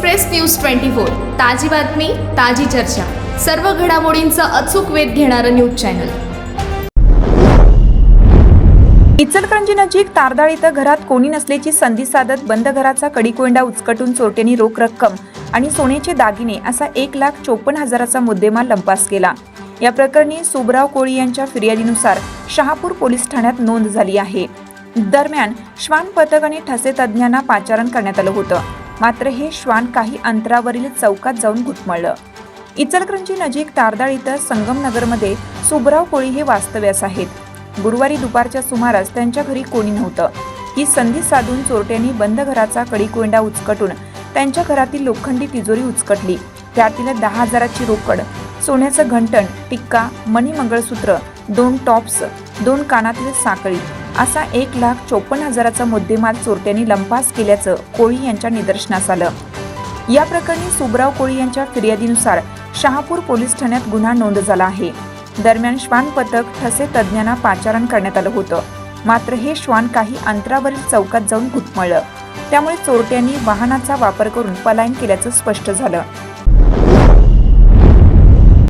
Express news twenty four ताजी बातमी ताजी चर्चा. सर्व घडामोडींचा अचूक वेध घेणारं न्यूज चॅनल. इचलकरंजी नजीक तारदाळ इथं घरात कोणी नसल्याची संधी साधत बंद घराचा कडीकोंडा उचकटून चोरट्यांनी रोख रक्कम आणि सोन्याचे दागिने असा एक लाख चोपन्न हजाराचा मुद्देमाल लंपास केला. या प्रकरणी सुबराव कोळी यांच्या फिर्यादीनुसार शहापूर पोलीस ठाण्यात नोंद झाली आहे. दरम्यान श्वान पथक आणि ठसे तज्ज्ञांना पाचारण करण्यात आलं होतं. मात्र हे श्वान काही अंतरावरील चौकात जाऊन घुटमळलं. इचलकरंजी नजीक तारदाळ इथं संगमनगरमध्ये सुबराव कोळी हे वास्तव्यास आहेत. गुरुवारी दुपारच्या सुमारास त्यांच्या घरी कोणी नव्हतं. ही संधी साधून चोरट्यांनी बंद घराचा कडीकोंडा उचकटून त्यांच्या घरातील लोखंडी तिजोरी उचकटली. त्यातील दहा हजाराची रोकड सोन्याचं घंटण टिक्का मणी मंगळसूत्र दोन टॉप्स दोन कानातील साखळी असा एक लाख चोपन्न हजाराचा मुद्देमाल चोरट्यांनी लंपास केल्याचं कोळी यांच्या निदर्शनास आलं. या प्रकरणी सुबराव कोळी यांच्या फिर्यादीनुसार शहापूर पोलीस ठाण्यात गुन्हा नोंद झाला आहे. दरम्यान श्वान पथक ठसे तज्ज्ञांना पाचारण करण्यात आलं होतं. मात्र हे श्वान काही अंतरावरील चौकात जाऊन घुटमळलं. त्यामुळे चोरट्यांनी वाहनाचा वापर करून पलायन केल्याचं स्पष्ट झालं.